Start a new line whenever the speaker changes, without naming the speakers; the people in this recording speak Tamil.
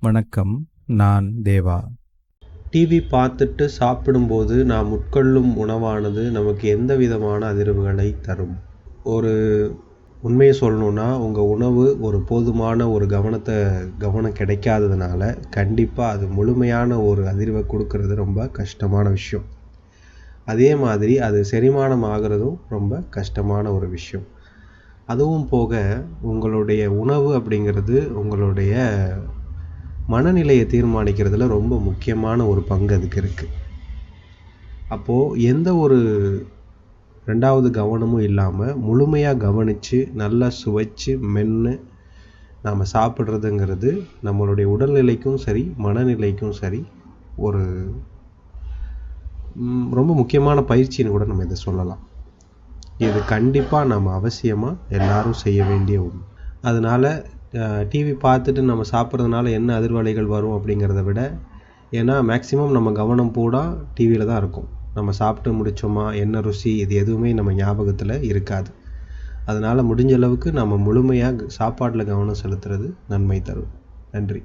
வணக்கம் நான் தேவா.
டிவி பார்த்துட்டு சாப்பிடும்போது நாம் உட்கொள்ளும் உணவானது நமக்கு எந்த விதமான அதிர்வுகளை தரும்? ஒரு உண்மையை சொல்லணுன்னா உங்கள் உணவு ஒரு போதுமான ஒரு கவனத்தை கவனம் கிடைக்காததுனால கண்டிப்பாக அது முழுமையான ஒரு அதிர்வை கொடுக்கறது ரொம்ப கஷ்டமான விஷயம். அதே மாதிரி அது செரிமானம் ஆகிறதும் ரொம்ப கஷ்டமான ஒரு விஷயம். அதுவும் போக உங்களுடைய உணவு அப்படிங்கிறது உங்களுடைய மனநிலையை தீர்மானிக்கிறதுல ரொம்ப முக்கியமான ஒரு பங்கு அதுக்கு இருக்குது அப்போது எந்த ஒரு ரெண்டாவது கவனமும் இல்லாமல் முழுமையாக கவனித்து நல்லா சுவைச்சு மென்று நாம் சாப்பிட்றதுங்கிறது நம்மளுடைய உடல்நிலைக்கும் சரி மனநிலைக்கும் சரி ஒரு ரொம்ப முக்கியமான பயிற்சின்னு கூட நம்ம இதை சொல்லலாம். இது கண்டிப்பாக நம்ம அவசியமாக எல்லாரும் செய்ய வேண்டிய ஒன்று அதனால் டிவி பார்த்துட்டு நம்ம சாப்பிட்றதுனால என்ன அதிர்வலைகள் வரும் அப்படிங்கிறத விட ஏன்னா மேக்ஸிமம் நம்ம கவனம் பூரா டிவியில் தான் இருக்கும். நம்ம சாப்பிட்டு முடிச்சோமா என்ன ருசி இது எதுவுமே நம்ம ஞாபகத்தில் இருக்காது. அதனால் முடிஞ்ச அளவுக்கு நம்ம முழுமையாக சாப்பாட்டில் கவனம் செலுத்துறது நன்மை தரும். நன்றி.